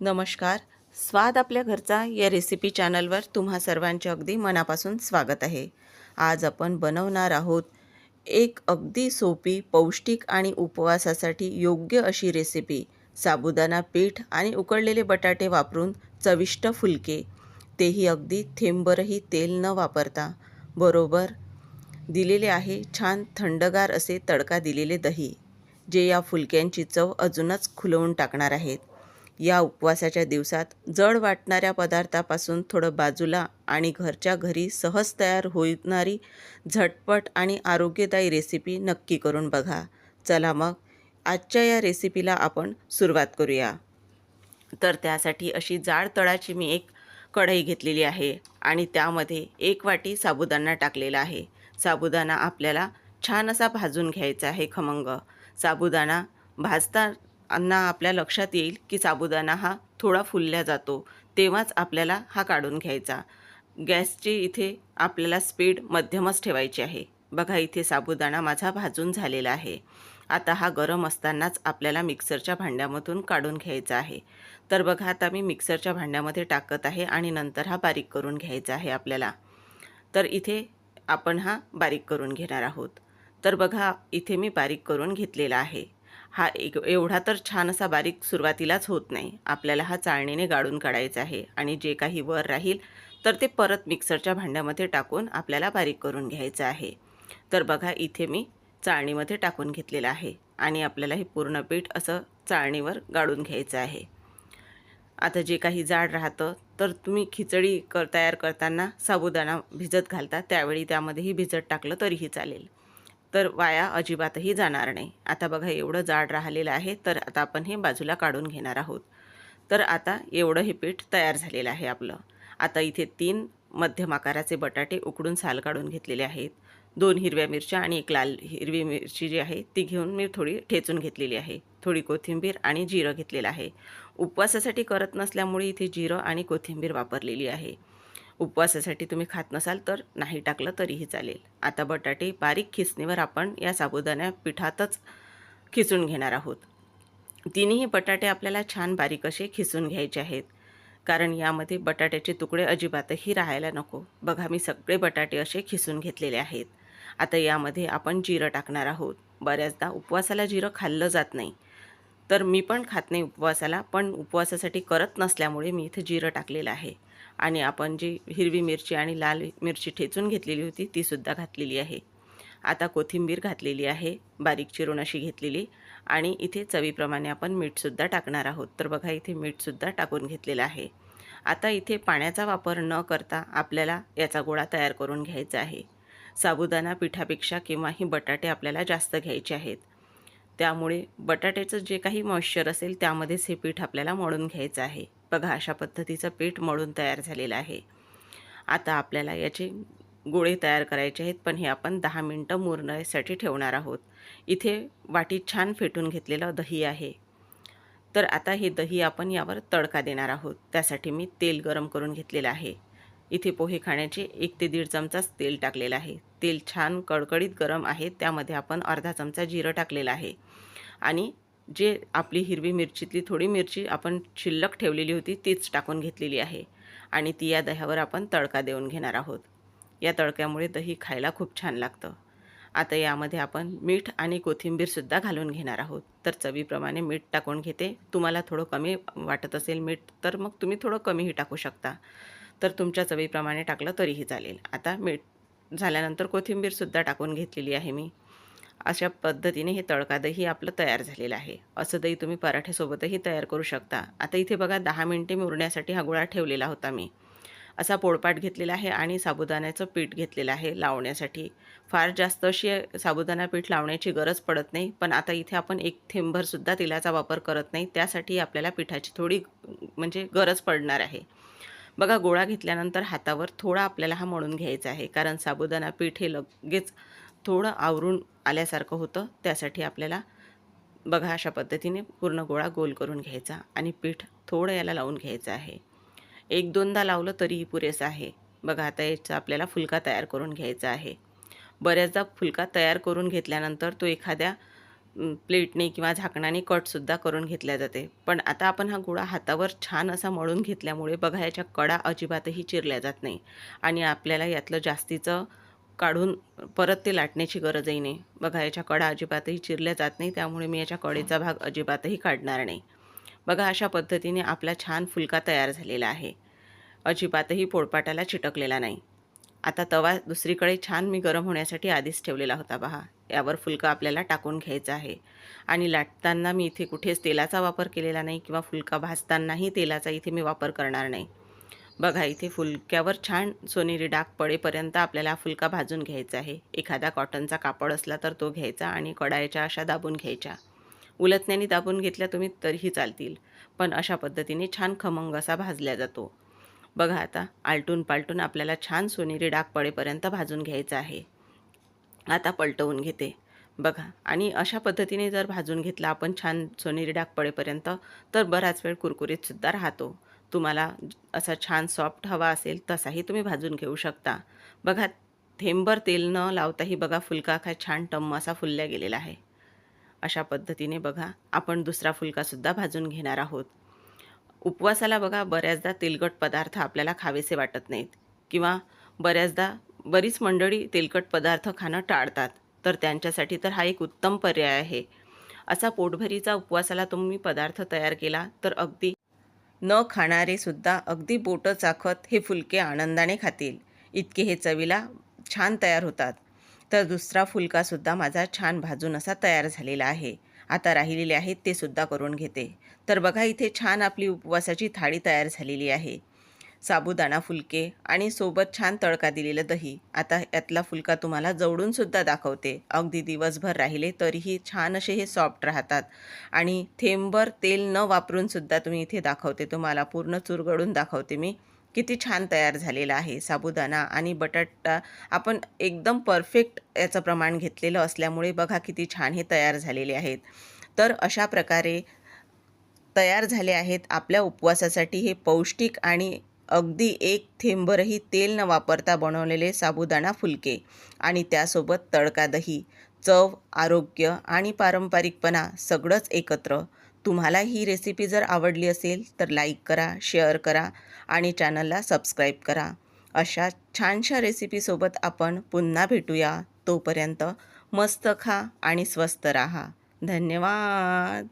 नमस्कार. स्वाद आपल्या घरचा या रेसिपी चॅनलवर तुम्हा सर्वांचे अगदी मनापासून स्वागत आहे. आज आपण बनवणार आहोत एक अगदी सोपी पौष्टिक आणि उपवासासाठी योग्य अशी रेसिपी साबुदाणा पीठ आणि उकडलेले बटाटे वापरून चविष्ट फुलके. तेही अगदी थेंबरही तेल न वापरता. बरोबर दिलेले आहे छान थंडगार असे तडका दिलेले दही जे या फुलक्यांची चव अजूनच खुलवून टाकणार आहेत. या उपवासाच्या दिवसात जड वाटणाऱ्या पदार्थापासून थोडं बाजूला आणि घरच्या घरी सहज तयार होणारी झटपट आणि आरोग्यदायी रेसिपी नक्की करून बघा. चला मग आजच्या या रेसिपीला आपण सुरुवात करूया. तर त्यासाठी अशी जाड तळाची मी एक कढई घेतलेली आहे आणि त्यामध्ये एक वाटी साबुदाणा टाकलेला आहे. साबुदाणा आपल्याला छान असा भाजून घ्यायचा आहे खमंग. साबुदाणा भाजता अन्ना आपल्या लक्षात येईल की साबुदाणा हा थोडा फुलल्या जातो तेव्हाच आपल्याला हा काढून घ्यायचा. गॅसची इथे आपल्याला स्पीड मध्यमच ठेवायची आहे. बघा इथे साबुदाणा माझा भाजून झालेला आहे. आता हा गरम असतानाच आपल्याला मिक्सरच्या भांड्यामधून काढून घ्यायचा आहे. तर बघा आता मी मिक्सरच्या भांड्यामध्ये टाकत आहे आणि नंतर हा बारीक करून घ्यायचा आहे आपल्याला. तर इथे आपण हा बारीक करून घेणार आहोत. तर बघा इथे मी बारीक करून घेतलेला आहे. हा एक एवढा तर छान असा बारीक सुरुवातीलाच होत नाही. आपल्याला हा चाळणीने गाळून काढायचा आहे आणि जे काही वर राहील तर ते परत मिक्सरच्या भांड्यामध्ये टाकून आपल्याला बारीक करून घ्यायचं आहे. तर बघा इथे मी चाळणीमध्ये टाकून घेतलेलं आहे आणि आपल्याला हे पूर्ण पीठ असं चाळणीवर गाळून घ्यायचं आहे. आता जे काही जाड राहतं तर तुम्ही खिचडी कर तयार करताना साबुदाणा भिजत घालता त्यावेळी त्यामध्येही भिजत टाकलं तरीही चालेल. तर वाया अजिबातही जाणार नाही. आता बघा एवढं जाड राहिलेलं आहे तर आता आपण हे बाजूला काढून घेणार आहोत. तर आता एवढं हे पीठ तयार झालेलं आहे आपलं. आता इथे तीन मध्यम आकाराचे बटाटे उकडून साल काढून घेतलेले आहेत. दोन हिरव्या मिरच्या आणि एक लाल हिरवी मिरची जी आहे ती घेऊन मी थोडी ठेचून घेतलेली आहे. थोडी कोथिंबीर आणि जिरं घेतलेलं आहे. उपवासासाठी करत नसल्यामुळे इथे जिरं आणि कोथिंबीर वापरलेली आहे. उपवासासाठी तुम्ही खात नसाल तर नाही टाकलं तरीही चालेल. आता बटाटे बारीक खिसणीवर आपण या साबुदाण्या पिठातच खिसून घेणार आहोत. तिन्ही बटाटे आपल्याला छान बारीक असे खिसून घ्यायचे आहेत. कारण यामध्ये बटाट्याचे तुकडे अजिबातही राहायला नको. बघा मी सगळे बटाटे असे खिसून घेतलेले आहेत. आता यामध्ये आपण जिरं टाकणार आहोत. बऱ्याचदा उपवासाला जिरं खाल्लं जात नाही. तर मी पण खात नाही उपवासाला पण उपवासासाठी करत नसल्यामुळे मी इथे जिरं टाकलेलं आहे. आणि आपण जी हिरवी मिरची आणि लाल मिरची ठेचून घेतलेली होती तीसुद्धा घातलेली आहे. आता कोथिंबीर घातलेली आहे बारीक चिरून अशी घेतलेली आणि इथे चवीप्रमाणे आपण मीठसुद्धा टाकणार आहोत. तर बघा इथे मीठसुद्धा टाकून घेतलेलं आहे. आता इथे पाण्याचा वापर न करता आपल्याला याचा गोळा तयार करून घ्यायचा आहे. साबुदाणा पिठापेक्षा किंवा ही बटाटे आपल्याला जास्त घ्यायचे आहेत. त्यामुळे बटाट्याचं जे काही मॉइश्चर असेल त्यामध्येच हे पीठ आपल्याला मळून घ्यायचं आहे. बघा अशा पद्धतीचं पीठ मळून तयार झालेलं आहे. आता आपल्याला याचे गोळे तयार करायचे आहेत पण हे आपण दहा मिनटं मुरण्यासाठी ठेवणार आहोत. इथे वाटीत छान फेटून घेतलेलं दही आहे. तर आता हे दही आपण यावर तडका देणार आहोत. त्यासाठी मी तेल गरम करून घेतलेलं आहे. इथे पोहे खाण्याचे एक ते दीड चमचाच तेल टाकलेलं आहे. तेल छान कडकडीत गरम आहे त्यामध्ये आपण अर्धा चमचा जिरं टाकलेलं आहे. आणि जे आपली हिरवी मिरचीतली थोडी मिरची आपण शिल्लक ठेवलेली होती तीच टाकून घेतलेली आहे. आणि ती या दह्यावर आपण तडका देऊन घेणार आहोत. या तडक्यामुळे दही खायला खूप छान लागतं. आता यामध्ये आपण मीठ आणि कोथिंबीरसुद्धा घालून घेणार आहोत. तर चवीप्रमाणे मीठ टाकून घेते. तुम्हाला थोडं कमी वाटत असेल मीठ तर मग तुम्ही थोडं कमीही टाकू शकता. तर तुमच्या चवीप्रमाणे टाकलं तरीही चालेल. आता मीठ झाल्यानंतर कोथिंबीरसुद्धा टाकून घेतलेली आहे मी. अशा पद्धतीने हे तडकादही आपलं तयार झालेलं आहे. असं दही तुम्ही पराठ्यासोबतही तयार करू शकता. आता इथे बघा दहा मिनटे मुरण्यासाठी हा गोळा ठेवलेला होता मी. असा पोळपाट घेतलेला आहे आणि साबुदाण्याचं पीठ घेतलेलं आहे लावण्यासाठी. फार जास्त अशी साबुदाणा पीठ लावण्याची गरज पडत नाही पण आता इथे आपण एक थेंबरसुद्धा तेलाचा वापर करत नाही. त्यासाठी आपल्याला पिठाची थोडी म्हणजे गरज पडणार आहे. बघा गोळा घेतल्यानंतर हातावर थोडा आपल्याला हा मळून घ्यायचा आहे कारण साबुदाणा पीठ हे लगेच थोडं आवरून आल्यासारखं होतं. त्यासाठी आपल्याला बघा अशा पद्धतीने पूर्ण गोळा गोल करून घ्यायचा आणि पीठ थोडं याला लावून घ्यायचं आहे. एक दोनदा लावलं तरीही पुरेसं आहे. बघा आता याचा आपल्याला फुलका तयार करून घ्यायचा आहे. बऱ्याचदा फुलका तयार करून घेतल्यानंतर तो एखाद्या प्लेटने किंवा झाकणाने कटसुद्धा करून घेतल्या जाते. पण आता आपण हा गोळा हातावर छान असा मळून घेतल्यामुळे बघा याच्या कडा अजिबातही चिरल्या जात नाही. आणि आपल्याला यातलं जास्तीचं काढून परत ते लाटण्याची गरजही नाही. बघा याच्या कडा अजिबातही चिरल्या जात नाही त्यामुळे मी याच्या कडेचा भाग अजिबातही काढणार नाही. बघा अशा पद्धतीने आपला छान फुलका तयार झालेला आहे. अजिबातही पोळपाटाला चिटकलेला नाही. आता तवा दुसरीकडे छान मी गरम होण्यासाठी आधीच ठेवलेला होता पहा यावर फुलका आपल्याला टाकून घ्यायचा आहे. आणि लाटताना मी इथे कुठेच तेलाचा वापर केलेला नाही किंवा फुलका भाजतानाही तेलाचा इथे मी वापर करणार नाही. बघा इथे फुलक्यावर छान सोनेरी डाग पडेपर्यंत आपल्याला फुलका भाजून घ्यायचा आहे. एखादा कॉटनचा कापड असला तर तो घ्यायचा आणि कडायच्या अशा दाबून घ्यायच्या. उलटण्याने दाबून घेतल्या तुम्ही तरीही चालतील पण अशा पद्धतीने छान खमंग असा भाजला जातो. बघा आता आलटून पालटून आपल्याला छान सोनेरी डाग पडेपर्यंत भाजून घ्यायचं आहे. आता पलटवून घेते. बघा आणि अशा पद्धतीने जर भाजून घेतला आपण छान सोनेरी डाग पडेपर्यंत तर बराच वेळ कुरकुरीतसुद्धा राहतो. तुम्हाला असा छान सॉफ्ट हवा असेल तसाही तुम्ही भाजून घेऊ शकता. बघा थेंबर तेल न लावताही बघा फुलका काय छान टम्म असा फुलल्या गेलेला आहे. अशा पद्धतीने बघा आपण दुसरा फुलकासुद्धा भाजून घेणार आहोत. उपवासाला बघा बऱ्याचदा तेलकट पदार्थ आपल्याला खावेसे वाटत नाहीत. किंवा बऱ्याचदा बरीच मंडळी तेलकट पदार्थ खाणं टाळतात. तर त्यांच्यासाठी तर हा एक उत्तम पर्याय आहे. असा पोटभरीचा उपवासाला तुम्ही पदार्थ तयार केला तर अगदी न खाणारे सुद्धा अगदी बोटं चाखत हे फुलके आनंदाने खातील. इतके हे चवीला छान तयार होतात. तर दुसरा फुलकासुद्धा माझा छान भाजून असा तयार झालेला आहे. आता राहिलेले आहेत ते सुद्धा करून घेते. तर बघा इथे छान आपली उपवासाची थाळी तयार झालेली आहे. साबुदाणा फुलके आणि सोबत छान तडका दिलेलं दही. आता यातला फुलका तुम्हाला जवळूनसुद्धा दाखवते. अगदी दिवसभर राहिले तरीही छान असे हे सॉफ्ट राहतात. आणि थेंबर तेल न वापरूनसुद्धा तुम्ही इथे दाखवते. तुम्हाला पूर्ण चुरगडून दाखवते मी. किती छान तयार झालेला आहे. साबुदाणा आणि बटाटा आपण एकदम परफेक्ट याचं प्रमाण घेतलेलं असल्यामुळे बघा किती छान हे तयार झालेले आहेत. तर अशा प्रकारे तयार झाले आहेत आपल्या उपवासासाठी हे पौष्टिक आणि अगदी एक थेंबरही तेल न वापरता बनवलेले साबुदाणा फुलके आणि त्यासोबत तडका दही चव आरोग्य आणि पारंपरिकपणा सगळंच एकत्र. तुम्हाला ही रेसिपी जर आवडली असेल तर लाईक करा शेअर करा आणि चॅनलला सबस्क्राईब करा. अशा छानशा रेसिपीसोबत आपण पुन्हा भेटूया. तोपर्यंत मस्त खा आणि स्वस्त राहा. धन्यवाद!